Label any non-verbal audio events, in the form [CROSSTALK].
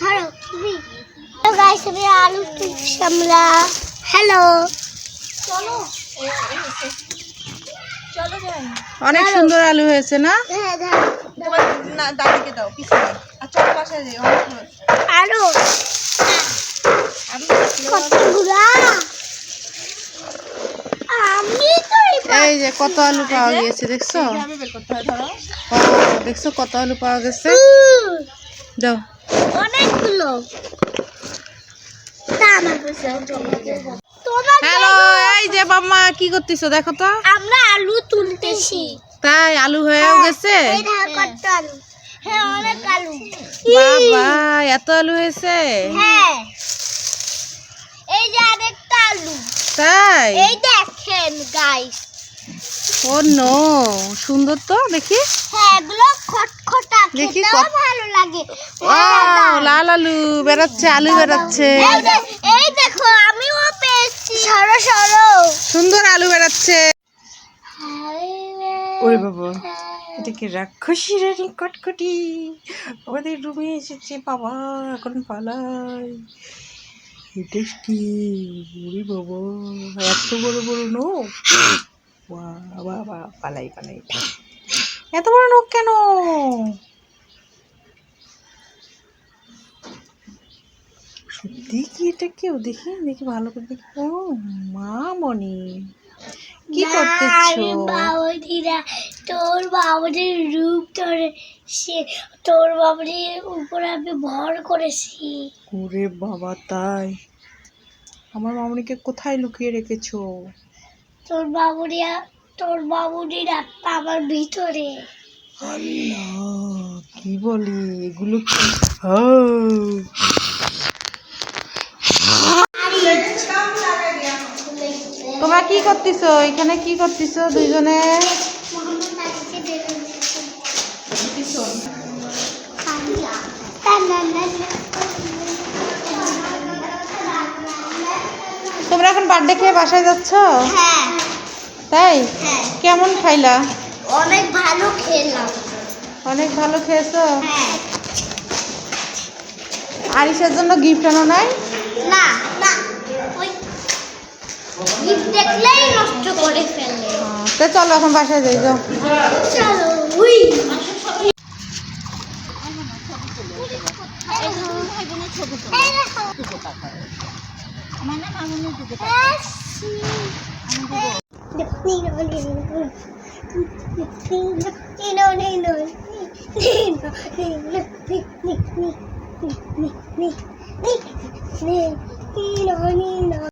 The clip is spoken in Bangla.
ধরো তুমি গাইস আমি আলু তুলছি হ্যালো চলো। চলো অনেক সুন্দর আলু হয়েছে না? হ্যাঁ তোমার দাও পিছনে আর চলো বাসায় যাই আলু। আলু আমি এই যে কত আলু পাওয়া গিয়েছে দেখছ? কীভাবে বের করতে ধরো। ও দেখছ কত আলু পাওয়া গেছে? দাও অনেকগুলো। হ্যালো এই যে বাম্মা কি করতেছো দেখো তো। আমরা আলু তুলতেছি। তাই আলু হয়েও গেছে? হ্যাঁ আলু। বাবা এত আলু হয়েছে? হ্যাঁ। এই যে আরেকটা আলু। তাই? এই দেখেন গাইস ও নো সুন্দর তো দেখি। হ্যাঁ এগুলো খটখটা দেখি ভালো ও লাল আলু বেরাচ্ছে আলু বেরাচ্ছে এই দেখো আমিও পেয়েছি। সরো সরো। সুন্দর আলু বেরাচ্ছে ওরে বাবা এটা কি রাক্ষসী রানী কটকটি? আমাদের রুমে এসেছে বাবা এখন পালাই। এটা কি ওরে বাবা এত বড় বড় নোক [LAUGHS] বাবা বাবা পালাই পালাই। এত বড় নোক কেন? কি এটা কেউ দেখি? দেখি ভালো করে দেখি। ও মা মনি কি করতেছো? বাবুদিরা তোর বাবুদের রূপ ধরে সে তোর বাবুদের উপর আমি ভর করেছি। ওরে বাবা তাই? আমার মামনিকে কোথায় লুকিয়ে রেখেছো? তোর বাবুরিয়া তোর বাবুদের আত্মা আমার ভিতরে। আল্লাহ কি বলি? এগুলো কি আহ! তোমরা কি করতেছো? এখানে কি করতেছো দুইজনে? তোমরা এখন বার্থডে খেয়ে বাসায় যাচ্ছ? হ্যাঁ তাই? হ্যাঁ কেমন খাইলা? অনেক ভালো খেলাম। অনেক ভালো খেয়েছো? হ্যাঁ। আরিসের জন্য গিফট আনো নাই? না। দেখলেই নষ্ট করে ফেলে। আহ, তো চলো এখন বাসায় যাই যাও। চলো উই। Nino.